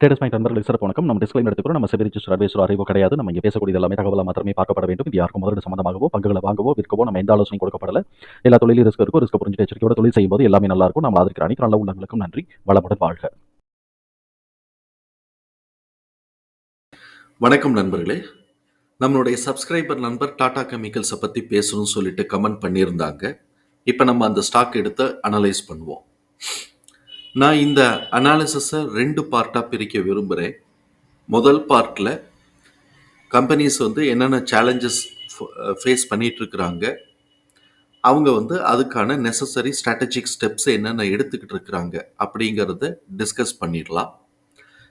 Traders point நண்பர்களுக்கு சிறப்பு வணக்கம். நம்ம டிஸ்கிளைம் எடுத்துக்கிறோம் நம்ம செபி ரிஜிஸ்டர் அட்வைசர் அறிவோ கிடையாது. நம்ம இங்கே பேசக்கூடிய எல்லாமே தகவலாக மாத்திரமே பார்க்கப்பட வேண்டும். இது யாருக்கும் முதலீடு சம்பந்தமாகவோ பங்குகளை வாங்கவோ விற்கவோ நம்ம எந்த ஆலோசனை கொடுக்கப்படல. எல்லா தொழிலும் ரிஸ்க் இருக்கும் ரிஸ்க் புரிஞ்சு எச்சரிக்கையோட தொழில் செய்யும்போது எல்லாமே நல்லா இருக்கும். நம்ம ஆதரிக்கிற அனைத்து நல்ல உள்ளங்களுக்கும் நன்றி. வளமுடன் வாழ்க. வணக்கம் நண்பர்களே. நம்மளுடைய சப்ஸ்கிரைபர் நண்பர் டாடா கெமிக்கல்ஸை பற்றி பேசணும்னு சொல்லிட்டு கமெண்ட் பண்ணியிருந்தாங்க. இப்போ நம்ம அந்த ஸ்டாக் எடுத்து அனலைஸ் பண்ணுவோம். நான் இந்த அனாலிசிஸை ரெண்டு பார்ட்டாக பிரிக்க விரும்புகிறேன் முதல் பார்ட்டில் கம்பெனிஸ் வந்து என்னென்ன சேலஞ்சஸ் ஃபேஸ் பண்ணிகிட்ருக்குறாங்க அவங்க வந்து அதுக்கான நெசசரி ஸ்ட்ராட்டஜிக் ஸ்டெப்ஸ் என்னென்ன எடுத்துக்கிட்டு இருக்கிறாங்க அப்படிங்கிறத டிஸ்கஸ் பண்ணிடலாம்.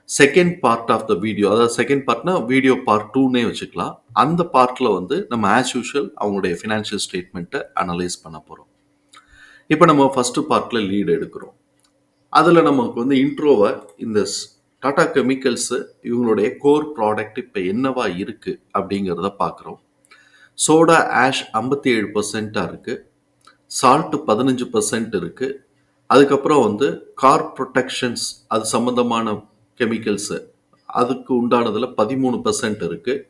Second part of the video அதாவது செகண்ட் பார்ட்னா வீடியோ பார்ட் டூனே வச்சுக்கலாம். அந்த பார்ட்டில் வந்து நம்ம ஆஸ் யூஷுவல் அவங்களுடைய ஃபினான்ஷியல் ஸ்டேட்மெண்ட்டை அனலைஸ் பண்ண போகிறோம் இப்போ நம்ம ஃபஸ்ட்டு பார்ட்டில் லீடு எடுக்கிறோம். அதில் நமக்கு வந்து இன்ட்ரோவை இந்த டாடா கெமிக்கல்ஸு இவங்களுடைய கோர் ப்ராடக்ட் இப்போ என்னவா இருக்குது அப்படிங்கிறத பார்க்குறோம் சோடா ஆஷ் ஐம்பத்தி ஏழு பர்சண்ட்டாக இருக்குது சால்ட்டு பதினஞ்சு பர்சன்ட் இருக்குது அதுக்கப்புறம் வந்து கார் ப்ரொடெக்ஷன்ஸ் அது சம்மந்தமான கெமிக்கல்ஸு அதுக்கு உண்டானதில் பதிமூணு பர்சன்ட் இருக்குது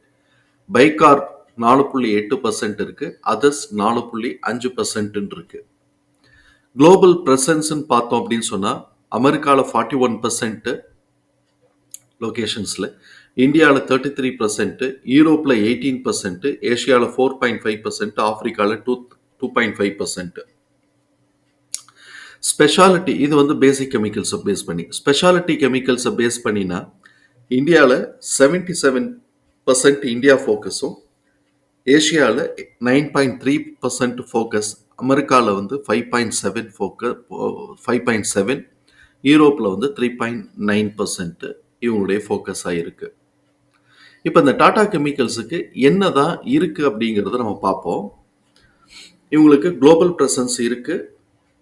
பைகார் நாலு புள்ளி எட்டு பர்சன்ட் இருக்குது அதர்ஸ் நாலு புள்ளி அஞ்சு பர்சன்ட்டுன்னு இருக்குது குளோபல் ப்ரெசன்ஸ்ன்னு பார்த்தோம் அப்படின்னு சொன்னால் அமெரிக்காவில் ஃபார்ட்டி ஒன் பர்சன்ட்டு லொக்கேஷன்ஸில் இந்தியாவில் தேர்ட்டி த்ரீ பர்சன்ட்டு யூரோப்பில் எயிட்டீன் பர்சன்ட்டு ஏஷியாவில் four point five percent ஆஃப்ரிக்காவில் two two point five percent speciality இது வந்து பேசிக் கெமிக்கல்ஸை பேஸ் பண்ணி ஸ்பெஷாலிட்டி கெமிக்கல்ஸை பேஸ் பண்ணினா இந்தியாவில் செவன்டி செவன் பர்சன்ட் இந்தியா ஃபோக்கஸும் ஏஷியாவில் nine point three percent focus அமெரிக்காவில் வந்து five point seven focus five point seven யூரோப்பில் வந்து த்ரீ பாயிண்ட் நைன் பர்சன்ட்டு இவங்களுடைய ஃபோக்கஸாக இருக்குது இப்போ இந்த டாடா கெமிக்கல்ஸுக்கு என்ன தான் இருக்குது அப்படிங்கிறத நம்ம பார்ப்போம். இவங்களுக்கு குளோபல் ப்ரெசன்ஸ் இருக்குது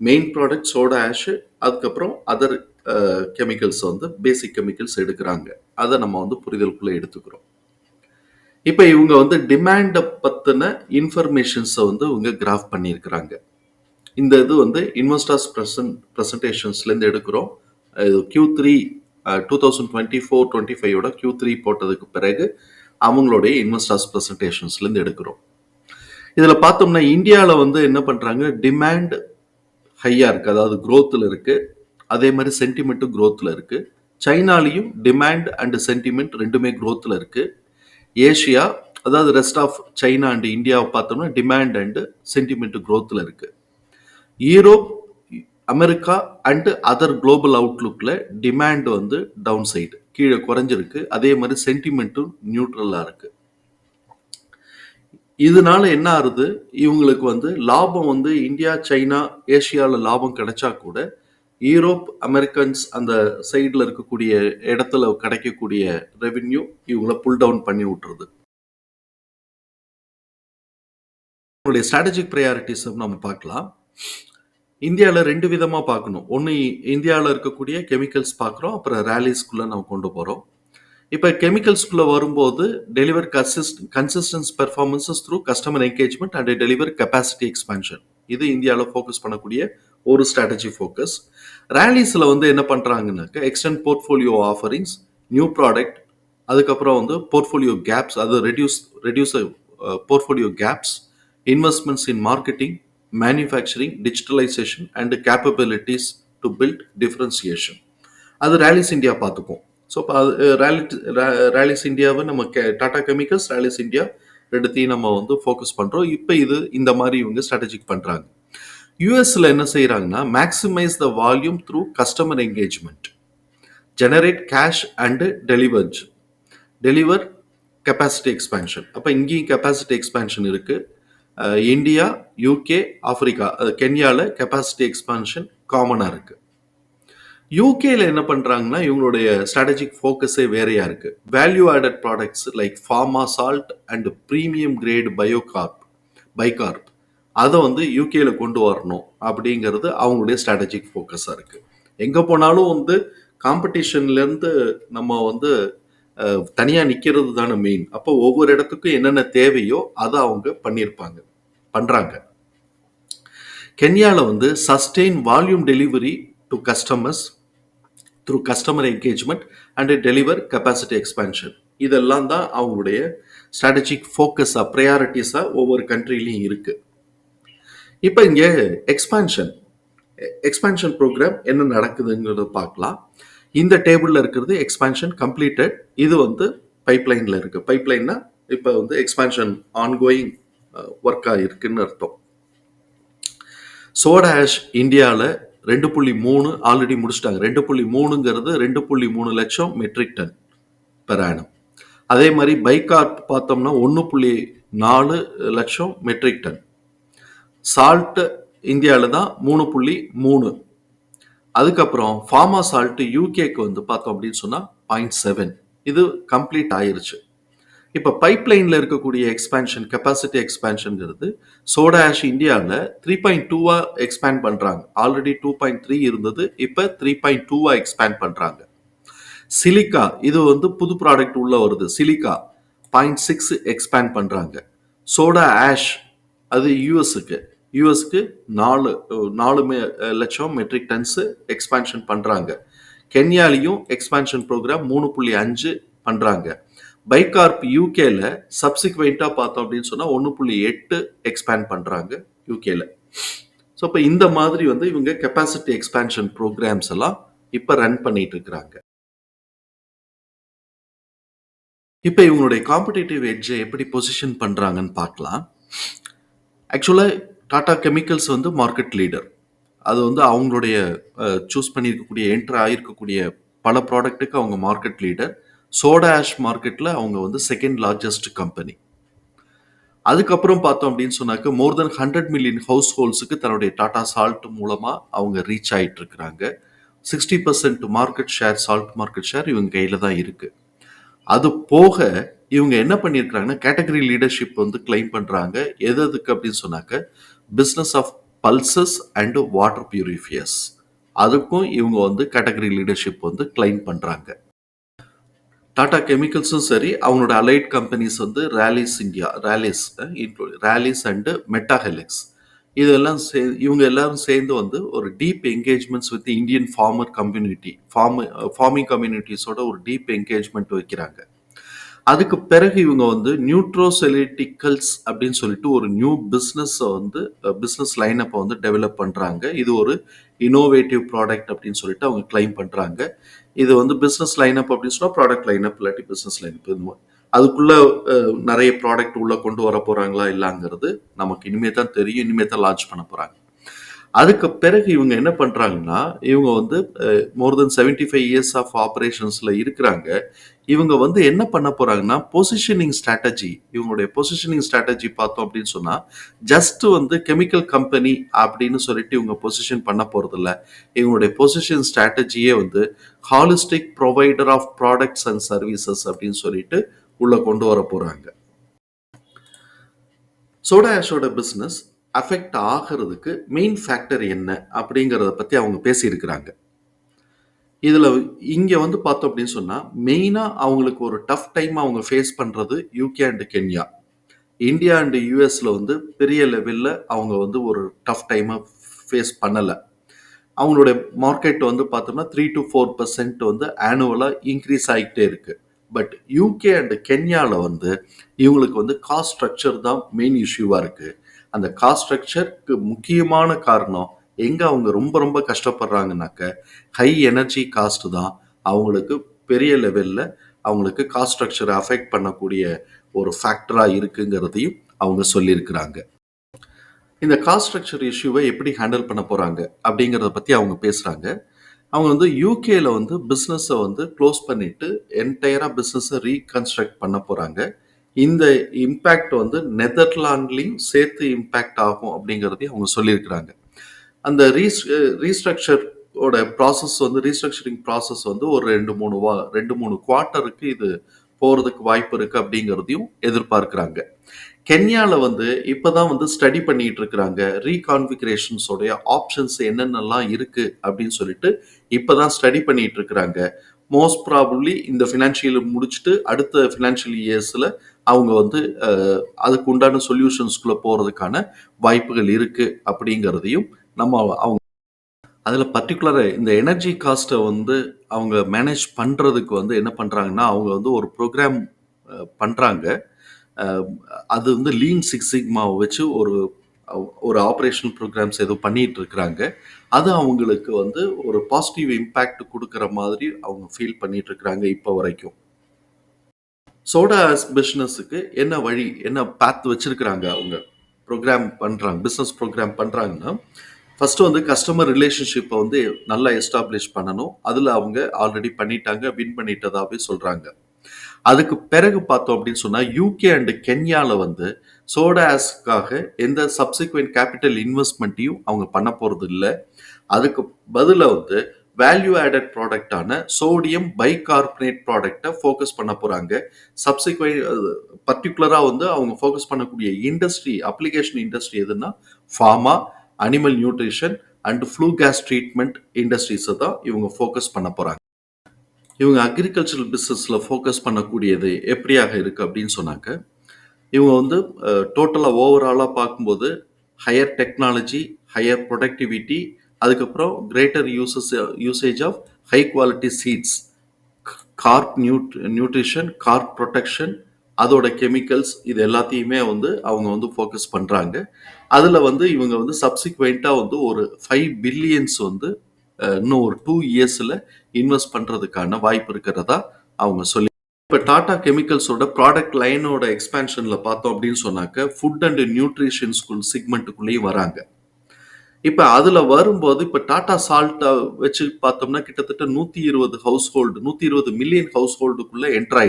மெயின் ப்ராடக்ட் சோடா ஆஷு அதுக்கப்புறம் அதர் கெமிக்கல்ஸ் வந்து பேசிக் கெமிக்கல்ஸ் எடுக்கிறாங்க. அதை நம்ம வந்து புரிதலுக்குள்ளே எடுத்துக்கிறோம். இப்போ இவங்க வந்து டிமாண்டை பற்றின இன்ஃபர்மேஷன்ஸை வந்து இவங்க கிராஃப் பண்ணியிருக்கிறாங்க. இந்த இது வந்து இன்வெஸ்டர்ஸ் ப்ரெசன்ட் ப்ரெசன்டேஷன்ஸ்லேருந்து எடுக்கிறோம். இது Q three two thousand twenty four twenty ஃபைவோட Q three போட்டதுக்கு பிறகு அவங்களுடைய இன்வெஸ்டர்ஸ் ப்ரெசன்டேஷன்ஸ்லேருந்து எடுக்கிறோம். இதில் பார்த்தோம்னா இந்தியாவில் வந்து என்ன பண்ணுறாங்க டிமாண்ட் ஹையாக இருக்குது அதாவது க்ரோத்தில் இருக்குது அதே மாதிரி சென்டிமெண்ட்டும் க்ரோத்தில் இருக்குது சைனாலையும் டிமாண்ட் அண்ட் சென்டிமெண்ட் ரெண்டுமே க்ரோத்தில் இருக்குது ஏஷியா அதாவது ரெஸ்ட் ஆஃப் சைனா அண்டு இந்தியாவை பார்த்தோம்னா டிமாண்ட் அண்டு சென்டிமெண்ட் க்ரோத்தில் இருக்குது Europe America and other global அவுட்லுக்கில் demand வந்து டவுன் சைடு கீழே குறைஞ்சிருக்கு. அதே மாதிரி சென்டிமெண்ட்டும் நியூட்ரலாக இருக்கு. இதனால என்ன ஆகுது? இவங்களுக்கு வந்து லாபம் வந்து இந்தியா சைனா ஏஷியாவில் லாபம் கிடைச்சா கூட யூரோப் அமெரிக்கன்ஸ் அந்த சைடில் இருக்கக்கூடிய இடத்துல கிடைக்கக்கூடிய ரெவின்யூ இவங்கள புல் டவுன் பண்ணி விட்டுருது. உங்களுடைய ஸ்ட்ராட்டஜிக் ப்ரையாரிட்டிஸ் நம்ம பார்க்கலாம். இந்தியாவில் ரெண்டு விதமாக பார்க்கணும் ஒன்று இந்தியாவில் இருக்கக்கூடிய கெமிக்கல்ஸ் பார்க்குறோம் அப்புறம் ரேலிஸ்குள்ளே நம்ம கொண்டு போகிறோம் இப்போ கெமிக்கல்ஸ்குள்ளே வரும்போது deliver consist consistence performances through customer engagement and deliver capacity expansion. இது இந்தியாவில் ஃபோக்கஸ் பண்ணக்கூடிய ஒரு ஸ்ட்ராட்டஜி ஃபோக்கஸ். ரேலிஸில் வந்து என்ன பண்ணுறாங்கனாக்க extend portfolio offerings new product அதுக்கப்புறம் வந்து போர்ட்ஃபோலியோ கேப்ஸ் அது reduce reduce portfolio caps investments in marketing manufacturing digitalisation and capabilities to build differentiation அது ரேலிஸ் இந்தியா பார்த்துப்போம். ஸோ இப்போ அது ரேலி ரேலிஸ் இந்தியாவை நம்ம கே டாடா கெமிக்கல்ஸ் ரேலிஸ் இந்தியா ரெண்டுத்தையும் நம்ம வந்து ஃபோக்கஸ் பண்ணுறோம் இப்போ இது இந்த மாதிரி இவங்க ஸ்ட்ராட்டஜிக் பண்ணுறாங்க யூஎஸில் என்ன செய்கிறாங்கன்னா maximize the volume through customer engagement generate cash and deliver deliver capacity expansion அப்போ இங்கேயும் கெப்பாசிட்டி எக்ஸ்பேன்ஷன் இருக்குது இந்தியா யூகே ஆப்பிரிக்கா கென்யாவில் கெப்பாசிட்டி எக்ஸ்பான்ஷன் காமனாக இருக்குது யூகேல என்ன பண்ணுறாங்கன்னா இவங்களுடைய ஸ்ட்ராட்டஜிக் ஃபோக்கஸே வேறையாக இருக்குது value added products like pharma salt and premium grade biocarb bicarb அதை வந்து யூகேல கொண்டு வரணும் அப்படிங்கிறது அவங்களுடைய ஸ்ட்ராட்டஜிக் ஃபோக்கஸாக இருக்குது எங்கே போனாலும் வந்து காம்படிஷன்லேருந்து நம்ம வந்து தனியாக நிற்கிறது தானே மெயின் அப்போ ஒவ்வொரு இடத்துக்கும் என்னென்ன தேவையோ அதை அவங்க பண்ணியிருப்பாங்க பண்ணுறாங்க கென்யாவில் வந்து sustain volume delivery to customers through customer engagement and deliver capacity expansion இதெல்லாம் தான் அவங்களுடைய ஸ்ட்ராட்டஜிக் ஃபோக்கஸாக ப்ரையாரிட்டிஸாக ஒவ்வொரு கண்ட்ரிலையும் இருக்குது இப்போ இங்கே எக்ஸ்பேன்ஷன் எக்ஸ்பேன்ஷன் ப்ரோக்ராம் என்ன நடக்குதுங்கிறத பார்க்கலாம். இந்த டேபிளில் இருக்கிறது எக்ஸ்பேன்ஷன் கம்ப்ளீட்டட் இது வந்து பைப்லைனில் இருக்குது பைப்லைன்னா இப்போ வந்து எக்ஸ்பேன்ஷன் ஆன்கோயிங் ஒர்க்காக இருக்குன்னு அர்த்தம். சோடா ஆஷ் இந்தியாவில் ரெண்டு புள்ளி மூணு ஆல்ரெடி முடிச்சிட்டாங்க. ரெண்டு புள்ளி மூணுங்கிறது ரெண்டு புள்ளி மூணு லட்சம் மெட்ரிக் டன் பெர் ஆனம் அதே மாதிரி பைக்கார் பார்த்தோம்னா ஒன்று புள்ளி நாலு லட்சம் மெட்ரிக் டன் சால்ட்டு இந்தியாவில் தான் மூணு புள்ளி மூணு அதுக்கப்புறம் ஃபார்மா சால்ட்டு யூகேக்கு வந்து பார்த்தோம் அப்படின்னு சொன்னால் பாயிண்ட் செவன் இது கம்ப்ளீட் ஆயிருச்சு. இப்போ பைப்லைனில் இருக்கக்கூடிய எக்ஸ்பேன்ஷன் கெப்பாசிட்டி எக்ஸ்பேன்ஷனுங்கிறது சோடா ஆஷ் இந்தியாவில் த்ரீ பாயிண்ட் டூவாக எக்ஸ்பேண்ட் பண்ணுறாங்க ஆல்ரெடி டூ பாயிண்ட் த்ரீ இருந்தது இப்போ த்ரீ பாயிண்ட் டூவாக எக்ஸ்பேண்ட் பண்ணுறாங்க சிலிக்கா இது வந்து புது ப்ராடக்ட் உள்ளே வருது. சிலிக்கா பாயிண்ட் சிக்ஸ் எக்ஸ்பேண்ட் பண்ணுறாங்க சோடா ஆஷ் அது யூஎஸுக்கு யூஎஸ்க்கு நாலு நாலு மே லட்சம் மெட்ரிக் டன்ஸு எக்ஸ்பேன்ஷன் பண்ணுறாங்க கென்யாலையும் எக்ஸ்பேன்ஷன் ப்ரோக்ராம் மூணு புள்ளி அஞ்சு பண்ணுறாங்க பைகார்ப் யூகேல சப்சிக்வெண்ட்டாக பார்த்தோம் அப்படின்னு சொன்னால் ஒன்று புள்ளி எட்டு எக்ஸ்பேண்ட் பண்ணுறாங்க யூகேல ஸோ இப்போ இந்த மாதிரி வந்து இவங்க கெப்பாசிட்டி எக்ஸ்பேன்ஷன் ப்ரோக்ராம்ஸ் எல்லாம் இப்போ ரன் பண்ணிட்டு இருக்கிறாங்க. இப்போ இவங்களுடைய காம்படிட்டிவ் எட்ஜை எப்படி பொசிஷன் பண்ணுறாங்கன்னு பார்க்கலாம். ஆக்சுவலாக டாடா கெமிக்கல்ஸ் வந்து மார்க்கெட் லீடர் அது வந்து அவங்களுடைய சூஸ் பண்ணியிருக்கக்கூடிய என்ட்ரு ஆகிருக்கக்கூடிய பல ப்ராடக்ட்டுக்கு அவங்க மார்க்கெட் லீடர் சோடா ஆஷ் மார்க்கெட்டில் அவங்க வந்து செகண்ட் லார்ஜஸ்ட் கம்பெனி அதுக்கப்புறம் பார்த்தோம் அப்படின்னு சொன்னாக்க more than hundred million house ஹோல்ஸுக்கு தன்னுடைய டாடா சால்ட் மூலமாக அவங்க ரீச் ஆகிட்டு இருக்கிறாங்க sixty percent market share salt market share இவங்க கையில் தான் இருக்குது அது போக இவங்க என்ன பண்ணியிருக்கிறாங்கன்னா கேட்டகரி லீடர்ஷிப் வந்து கிளைம் பண்ணுறாங்க எது எதுக்கு அப்படின்னு சொன்னாக்க business of pulses and water purifiers அதுக்கும் இவங்க வந்து கேட்டகரி லீடர்ஷிப் வந்து கிளைம் பண்ணுறாங்க டாடா கெமிக்கல்ஸும் சரி அவங்களோட அலைட் கம்பெனிஸ் வந்து ரேலிஸ் இந்தியா ரேலிஸ் ரேலிஸ் அண்டு மெட்டாஹெலிக்ஸ் இதெல்லாம் சே இவங்க எல்லாரும் சேர்ந்து வந்து ஒரு deep engagements with Indian farmer community farm farming கம்யூனிட்டிஸோட ஒரு டீப் என்கேஜ்மெண்ட் வைக்கிறாங்க. அதுக்கு பிறகு இவங்க வந்து நியூட்ரோசெலிட்டிக்கல்ஸ் அப்படின்னு சொல்லிட்டு ஒரு நியூ பிஸ்னஸை வந்து பிஸ்னஸ் லைனப்பை வந்து டெவலப் பண்ணுறாங்க இது ஒரு இனோவேட்டிவ் ப்ராடக்ட் அப்படின்னு சொல்லிட்டு அவங்க கிளைம் பண்ணுறாங்க இது வந்து பிஸ்னஸ் லைனப் அப்படின்னு சொன்னால் ப்ராடக்ட் லைனப் இல்லாட்டி பிஸ்னஸ் லைனப் அதுக்குள்ள நிறைய ப்ராடக்ட் உள்ள கொண்டு வர போறாங்களா இல்லைங்கிறது நமக்கு இனிமே தான் தெரியும். இனிமே தான் லான்ச் பண்ண போறாங்க. அதுக்கு பிறகு இவங்க என்ன பண்றாங்கன்னா இவங்க வந்து more than seventy five years of ஆப்ரேஷன்ஸ்ல இருக்கிறாங்க. இவங்க வந்து என்ன பண்ண போறாங்கன்னா பொசிஷனிங் ஸ்ட்ராட்டஜி இவங்களுடைய பொசிஷனிங் ஸ்ட்ராட்டஜி பார்த்தோம் அப்படின்னு சொன்னா ஜஸ்ட் வந்து கெமிக்கல் கம்பெனி அப்படின்னு சொல்லிட்டு இவங்க பொசிஷன் பண்ண போறது இல்லை இவங்களுடைய பொசிஷன் ஸ்ட்ராட்டஜியே வந்து holistic provider of products and services அப்படின்னு சொல்லிட்டு உள்ள கொண்டு வர போறாங்க. சோடா ஆஷோட பிஸ்னஸ் அஃபெக்ட் ஆகிறதுக்கு மெயின் ஃபேக்டர் என்ன அப்படிங்கிறத பற்றி அவங்க பேசியிருக்கிறாங்க. இதில் இங்கே வந்து பார்த்தோம் அப்படின்னு சொன்னால் மெயினாக அவங்களுக்கு ஒரு டஃப் டைம் அவங்க ஃபேஸ் பண்ணுறது UK and Kenya India and யூஎஸில் வந்து பெரிய லெவலில் அவங்க வந்து ஒரு டஃப் டைமை ஃபேஸ் பண்ணலை. அவங்களுடைய மார்க்கெட் வந்து பார்த்தோம்னா த்ரீ டு ஃபோர் பர்சன்ட் வந்து ஆனுவலாக இன்க்ரீஸ் ஆகிட்டே இருக்குது பட் யூகே அண்டு கென்யாவில் வந்து இவங்களுக்கு வந்து காஸ்ட் ஸ்ட்ரக்சர் தான் மெயின் இஷ்யூவாக இருக்குது அந்த காஸ்ட் ஸ்ட்ரக்சருக்கு முக்கியமான காரணம் எங்கே அவங்க ரொம்ப ரொம்ப கஷ்டப்படுறாங்கனாக்க ஹை எனர்ஜி காஸ்ட் தான் அவங்களுக்கு பெரிய லெவலில் அவங்களுக்கு காஸ்ட் ஸ்ட்ரக்சரை அஃபெக்ட் பண்ணக்கூடிய ஒரு ஃபேக்டராக இருக்குங்கிறதையும் அவங்க சொல்லியிருக்கிறாங்க. இந்த காஸ்ட் ஸ்ட்ரக்சர் இஷ்யூவை எப்படி ஹேண்டில் பண்ண போகிறாங்க அப்படிங்கிறத பற்றி அவங்க பேசுகிறாங்க அவங்க வந்து யூகேல வந்து பிஸ்னஸை வந்து க்ளோஸ் பண்ணிட்டு என்டையராக பிஸ்னஸை ரீகன்ஸ்ட்ரக்ட் பண்ண போகிறாங்க இந்த இம்பேக்ட் வந்து நெதர்லாண்ட்லேயும் சேர்த்து இம்பேக்ட் ஆகும் அப்படிங்கிறதையும் அவங்க சொல்லியிருக்கிறாங்க. அந்த ரீஸ் ஓட ப்ராசஸ் வந்து ரீஸ்ட்ரக்சரிங் ப்ராசஸ் வந்து ஒரு ரெண்டு மூணு வா ரெண்டு மூணு குவார்ட்டருக்கு இது போகிறதுக்கு வாய்ப்பு இருக்குது அப்படிங்கிறதையும் எதிர்பார்க்குறாங்க. கென்யாவில் வந்து இப்போ தான் வந்து ஸ்டடி பண்ணிட்டு இருக்கிறாங்க. ரீகான்ஃபிகரேஷன்ஸோடைய ஆப்ஷன்ஸ் என்னென்னலாம் இருக்குது அப்படின்னு சொல்லிட்டு இப்போ தான் ஸ்டடி பண்ணிட்டு இருக்கிறாங்க. மோஸ்ட் ப்ராபப்ளி இந்த ஃபினான்ஷியல் முடிச்சுட்டு அடுத்த ஃபினான்ஷியல் இயர்ஸில் அவங்க வந்து அதுக்கு உண்டான சொல்யூஷன்ஸ்குள்ளே போகிறதுக்கான வாய்ப்புகள் இருக்குது அப்படிங்கிறதையும் நம்ம அவங்க அதில் பர்டிகுலராக இந்த எனர்ஜி காஸ்ட்டை வந்து அவங்க மேனேஜ் பண்ணுறதுக்கு வந்து என்ன பண்ணுறாங்கன்னா அவங்க வந்து ஒரு ப்ரோக்ராம் பண்ணுறாங்க அது வந்து லீன் சிக்ஸ் சிக்மாவை வச்சு ஒரு ஒரு ஆப்ரேஷனல் ப்ரோக்ராம்ஸ் ஏதோ பண்ணிகிட்டு இருக்கிறாங்க. அது அவங்களுக்கு வந்து ஒரு பாசிட்டிவ் இம்பேக்ட் கொடுக்குற மாதிரி அவங்க ஃபீல் பண்ணிட்டு இருக்கிறாங்க இப்போ வரைக்கும். சோடா பிஸ்னஸுக்கு என்ன வழி, என்ன பேத் வச்சுருக்கிறாங்க அவங்க. ப்ரோக்ராம் பண்ணுறாங்க பிஸ்னஸ் ப்ரோக்ராம் பண்ணுறாங்கன்னா ஃபஸ்ட்டு வந்து கஸ்டமர் ரிலேஷன்ஷிப்பை வந்து நல்லா எஸ்டாப்ளிஷ் பண்ணணும். அதில் அவங்க ஆல்ரெடி பண்ணிட்டாங்க. வின் பண்ணிட்டதாகவே சொல்கிறாங்க அதுக்கு பிறகு பார்த்தோம் அப்படின்னு சொன்னால் யூகே அண்டு கென்யாவில் வந்து சோடாஸ்க்காக எந்த சப்சிக்வெண்ட் கேபிட்டல் இன்வெஸ்ட்மெண்ட்டையும் அவங்க பண்ண போகிறது இல்லை அதுக்கு பதிலாக வந்து வேல்யூ ஆடட் ப்ராடக்ட்டான சோடியம் பைகார்பனேட் ப்ராடக்டை ஃபோக்கஸ் பண்ண போகிறாங்க சப்சிக்வெண்ட் பர்டிகுலராக வந்து அவங்க ஃபோக்கஸ் பண்ணக்கூடிய இண்டஸ்ட்ரி, அப்ளிகேஷன் இண்டஸ்ட்ரி எதுன்னா, pharma, animal nutrition and flue gas treatment இண்டஸ்ட்ரீஸை தான் இவங்க ஃபோக்கஸ் பண்ண போகிறாங்க இவங்க அக்ரிகல்ச்சரல் பிஸ்னஸில் ஃபோக்கஸ் பண்ணக்கூடியது எப்படியாக இருக்குது அப்படின்னு சொன்னாக்க, இவங்க வந்து டோட்டலாக ஓவராலாக பார்க்கும்போது ஹையர் டெக்னாலஜி, ஹையர் ப்ரொடக்டிவிட்டி அதுக்கப்புறம் greater uses usage of high quality seeds, crop nut nutrition, crop production, அதோட கெமிக்கல்ஸ் இது எல்லாத்தையுமே வந்து அவங்க வந்து ஃபோக்கஸ் பண்ணுறாங்க அதில் வந்து இவங்க வந்து சப்சிக்வெண்ட்டாக வந்து ஒரு ஃபைவ் பில்லியன்ஸ் வந்து இன்னும் ஒரு டூ இயர்ஸில் இன்வெஸ்ட் பண்ணுறதுக்கான வாய்ப்பு இருக்கிறதா அவங்க சொல்லி இப்போ டாடா கெமிக்கல்ஸோட ப்ராடக்ட் லைனோட எக்ஸ்பேன்ஷனில் பார்த்தோம் அப்படின்னு சொன்னாக்க, ஃபுட் அண்ட் நியூட்ரிஷன் ஸ்கூல் செக்மென்ட்க்குள்ளேயும் வராங்க. இப்போ அதில் வரும்போது இப்போ டாடா சால்ட்டை வச்சு பார்த்தோம்னா, கிட்டத்தட்ட 120 ஹவுஸ் ஹோல்டு 120 மில்லியன் ஹவுஸ் ஹோல்டுக்குள்ளே என்டர்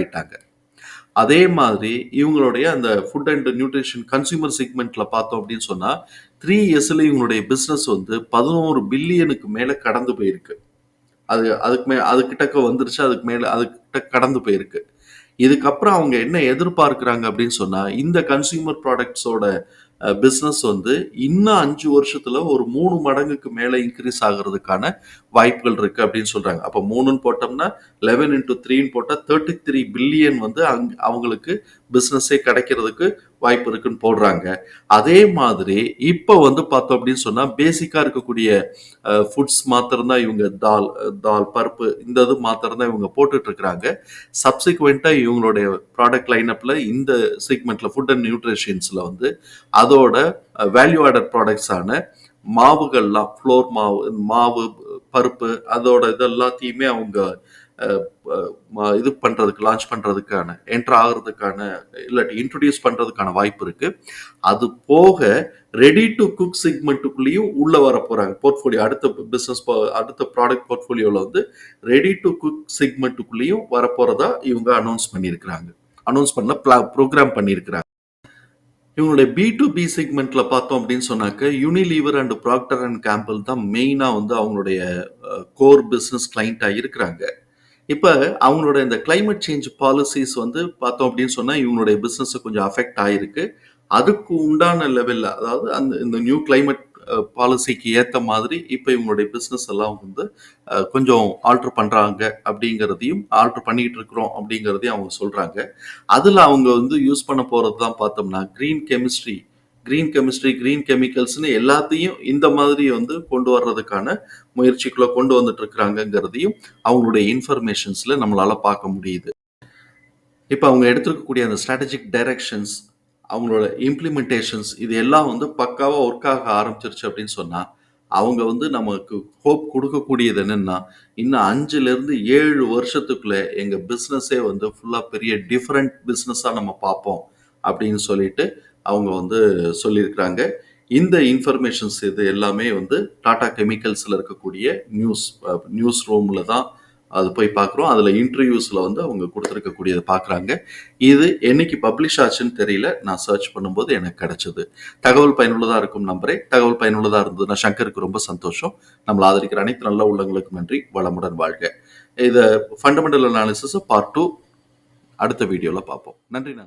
அதே மாதிரி இவங்களுடைய அந்த ஃபுட் அண்ட் நியூட்ரிஷன் கன்சியூமர் செக்மெண்ட்ல பார்த்தோம் அப்படின்னு சொன்னா, த்ரீ இயர்ஸ்ல இவங்களுடைய பிஸ்னஸ் வந்து 11 பில்லியனுக்கு மேல கடந்து போயிருக்கு. அது அதுக்கு மே அது கிட்டக்க வந்துருச்சு. அதுக்கு மேல அதுக்கிட்ட கடந்து போயிருக்கு. இதுக்கப்புறம் அவங்க என்ன எதிர்பார்க்கிறாங்க அப்படின்னு சொன்னா, இந்த கன்சியூமர் ப்ராடக்ட்ஸோட பிஸ்னஸ் பிசினஸ் வந்து இன்னும் அஞ்சு வருஷத்துல ஒரு மூணு மடங்குக்கு மேலே இன்க்ரீஸ் ஆகுறதுக்கான வாய்ப்புகள் இருக்கு அப்படின்னு சொல்றாங்க. அப்ப மூணுன்னு போட்டோம்னா 11 இன்டூ 3ன்னு போட்டா 33 பில்லியன் வந்து அங் அவங்களுக்கு பிசினஸே கிடைக்கிறதுக்கு வாய்ப்பு இருக்குன்னு போடுறாங்க. அதே மாதிரி இப்போ வந்து பார்த்தோம் அப்படின்னு சொன்னால் பேசிக்காக இருக்கக்கூடிய ஃபுட்ஸ் மாத்திரம்தான் இவங்க தால் தால், பருப்பு இந்த இது மாத்திரம்தான் இவங்க போட்டுட்ருக்குறாங்க சப்சிக்வெண்ட்டாக இவங்களுடைய ப்ராடக்ட் லைனப்பில் இந்த செக்மென்ட்ல ஃபுட் அண்ட் நியூட்ரிஷன்ஸில் வந்து அதோட வேல்யூ ஆடட் ப்ராடக்ட்ஸான மாவுகள்லாம் ஃப்ளோர் மாவு, மாவு, பருப்பு அதோட இதெல்லாத்தையுமே அவங்க இது பண்ணுறதுக்கு லான்ச் பண்ணுறதுக்கான என்ட்ரு ஆகிறதுக்கான இல்லாட்டி இன்ட்ரடியூஸ் பண்ணுறதுக்கான வாய்ப்பு இருக்குது அது போக ரெடி டு குக் செக்மெண்ட்டுக்குள்ளேயும் உள்ளே வர போகிறாங்க போர்ட்ஃபோலியோ அடுத்த பிஸ்னஸ் அடுத்த ப்ராடக்ட் போர்ட்ஃபோலியோவில் வந்து ரெடி டு குக் செக்மெண்ட்டுக்குள்ளேயும் வரப்போகிறதா இவங்க அனௌன்ஸ் பண்ணியிருக்கிறாங்க. அனௌன்ஸ் பண்ண ப்ளா ப்ரோக்ராம் பண்ணியிருக்கிறாங்க. இவங்களுடைய பி டு பி செக்மெண்ட்ல பார்த்தோம் அப்படின்னு சொன்னாக்க, Unilever and Procter and Gamble தான் மெயினாக வந்து அவங்களுடைய கோர் பிஸ்னஸ் கிளைண்ட்டாக இருக்கிறாங்க. இப்போ அவங்களோட இந்த கிளைமேட் சேஞ்ச் பாலிசிஸ் வந்து பார்த்தோம் அப்படின்னு சொன்னால் இவங்களுடைய பிஸ்னஸை கொஞ்சம் அஃபெக்ட் ஆயிருக்கு. அதுக்கு உண்டான லெவலில் அதாவது அந்த இந்த நியூ கிளைமேட் பாலிசிக்கு ஏற்ற மாதிரி இப்போ இவங்களுடைய பிஸ்னஸ் எல்லாம் வந்து கொஞ்சம் ஆல்டர் பண்ணுறாங்க அப்படிங்கிறதையும், ஆல்டர் பண்ணிக்கிட்டு இருக்கிறோம் அப்படிங்கிறதையும் அவங்க சொல்கிறாங்க அதில் அவங்க வந்து யூஸ் பண்ண போகிறது தான் பார்த்தோம்னா, green chemistry green chemistry, green கெமிக்கல்ஸ்னு எல்லாத்தையும் இந்த மாதிரி வந்து கொண்டு வர்றதுக்கான முயற்சிக்குள்ளே கொண்டு வந்துட்டு இருக்கிறாங்கங்கிறதையும் அவங்களுடைய இன்ஃபர்மேஷன்ஸில் நம்மளால் பார்க்க முடியுது. இப்போ அவங்க எடுத்துருக்கக்கூடிய அந்த ஸ்ட்ராட்டஜிக் டைரக்ஷன்ஸ், அவங்களோட இம்ப்ளிமெண்டேஷன்ஸ் இது எல்லாம் வந்து பக்காவாக ஒர்க் ஆக ஆரம்பிச்சிருச்சு அப்படின்னு சொன்னால் அவங்க வந்து நமக்கு ஹோப் கொடுக்கக்கூடியது என்னென்னா இன்னும் அஞ்சுலேருந்து ஏழு வருஷத்துக்குள்ளே எங்கள் பிஸ்னஸே வந்து ஃபுல்லாக பெரிய டிஃப்ரெண்ட் பிஸ்னஸாக நம்ம பார்ப்போம் அப்படின்னு சொல்லிட்டு அவங்க வந்து சொல்லியிருக்கிறாங்க. இந்த இன்ஃபர்மேஷன்ஸ் இது எல்லாமே வந்து டாடா கெமிக்கல்ஸில் இருக்கக்கூடிய நியூஸ் நியூஸ் ரூமில் தான் அது போய் பார்க்குறோம். அதில் இன்டர்வியூஸில் வந்து அவங்க கொடுத்துருக்கக்கூடியதை பார்க்குறாங்க. இது என்னைக்கு பப்ளிஷ் ஆச்சுன்னு தெரியல. நான் சர்ச் பண்ணும்போது எனக்கு கிடைச்சது. தகவல் பயனுள்ளதாக இருக்கும் நம்பரே தகவல் பயனுள்ளதாக இருந்ததுன்னா சங்கருக்கு ரொம்ப சந்தோஷம். நம்மளை ஆதரிக்கிற அனைத்து நல்ல உள்ளங்களுக்கும் நன்றி. வளமுடன் வாழ்க. இதை ஃபண்டமெண்டல் அனாலிசிஸ் பார்ட் டூ அடுத்த வீடியோவில் பார்ப்போம். நன்றி நன்றி